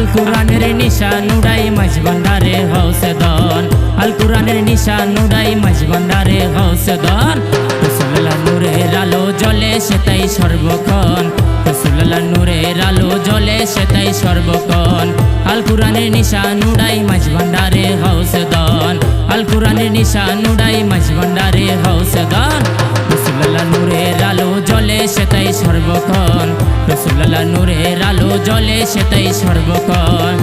আল কোরআনের নিশা নুড়াই মাঝ ভান্ডারে হৌসে দন। আল কোরআনের নিশা নুড়াই মাঝ ভান্ডারে হৌসে দন। রসুল্লাহ নূরের আলো জলে সেটাই সর্বক্ষণ। রসুল্লাহ নূরের আলো জলে সেটাই সর্বক্ষণ। আল কোরআনের নিশা নুড়াই মাঝ ভান্ডারে হৌসে দন। আল কোরআনের নিশা নুড়াই মাঝ ভান্ডারে হৌসে দন। রসুল্লাহ নূরের আলো জলে সেটাই সর্বক্ষণ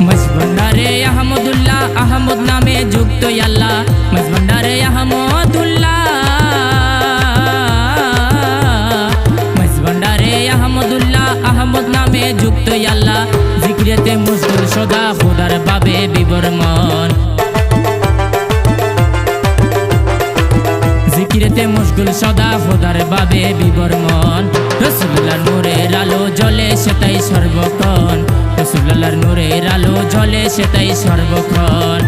মজবন্ডারে আহমদুল্লাহ আহমদ নামে যুক্ত আল্লাহ মজবন্ডারে আহমদুল্লাহ মজবন্ডারে আহমদুল্লাহ আহমদ নামে যুক্ত আল্লাহ জিক্রেতে মুসগুল সদা খুদার বাবে বিবর মন জিকিরেতে সদা খোদার বাবে বিবর্মন নূরের আলো জলে সেটাই সর্বক্ষণ।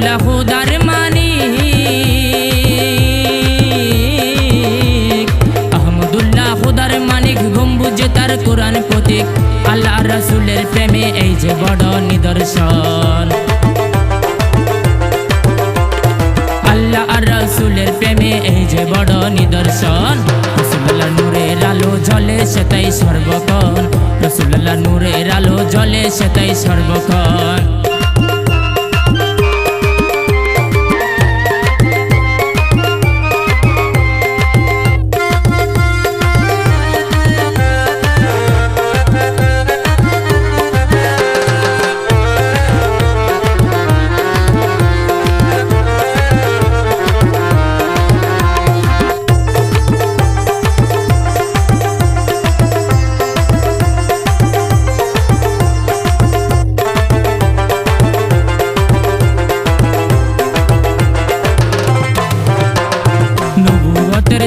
আহমদুল্লাহ খুদার মানিক আহমদুল্লাহ খুদার মানিক গম্বুজে তার কোরআন প্রতীক আল্লাহ রাসূলের প্রেমে এই যে বড় নিদর্শন। আল্লাহ আর রাসূলের প্রেমে এই যে বড় নিদর্শন। রসুল্লাহ নূরের আলো জলে সেটাই সর্বক্ষণ। রসুল্লাহ নূরের আলো জলে সেটাই সর্বক্ষণ।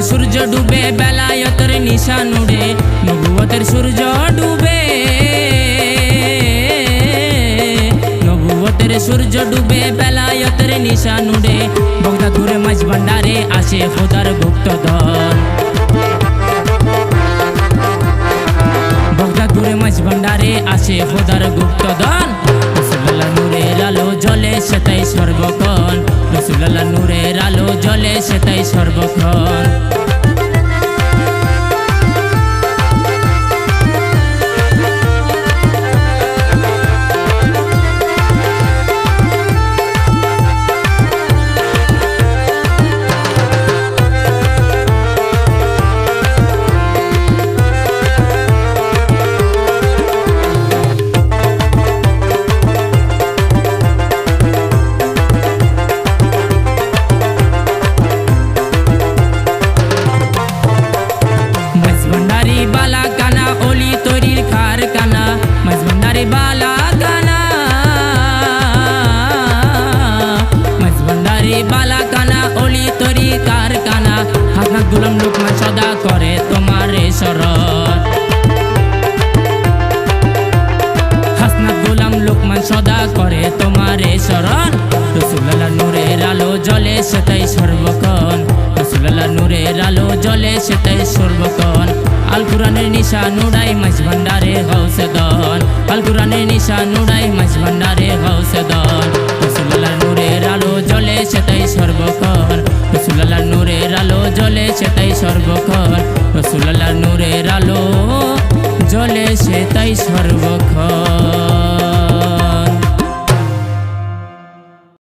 সূর্য ডুবে বেলায়তের নিশান উড়ে। নবুয়তের সূর্য ডুবে। নবুয়তের সূর্য ডুবে বেলায়তের নিশান উড়ে। বগদাদুরে মাঝ ভান্ডারে আসে খোদার গুপ্তধন বগদাদুরে মাঝ ভান্ডারে আসে খোদার গুপ্তধন রসুল্লাহ নূরের আলো জলে সেটাই সর্বক্ষণ। রসুল্লাহ নূরের জলে সেটাই সর্বক্ষণ। সদা করে তোমার শরণ হাসনাত গোলাম লোকমান সদা করে তোমার শরণ রসুল্লাহ নূরের আলো জলে সেটাই সর্বক্ষণ। রসুল্লাহ নূরের আলো জলে সেটাই সর্বক্ষণ। আল নিশা নুড়াই মাঝ ভান্ডারে হৌসে দন নিশা নুড়াই মাঝ ভান্ডারে দন সেটাই সর্বক্ষণ রসুল্লাহ নূরের আলো জলে সে তাই সর্বক্ষণ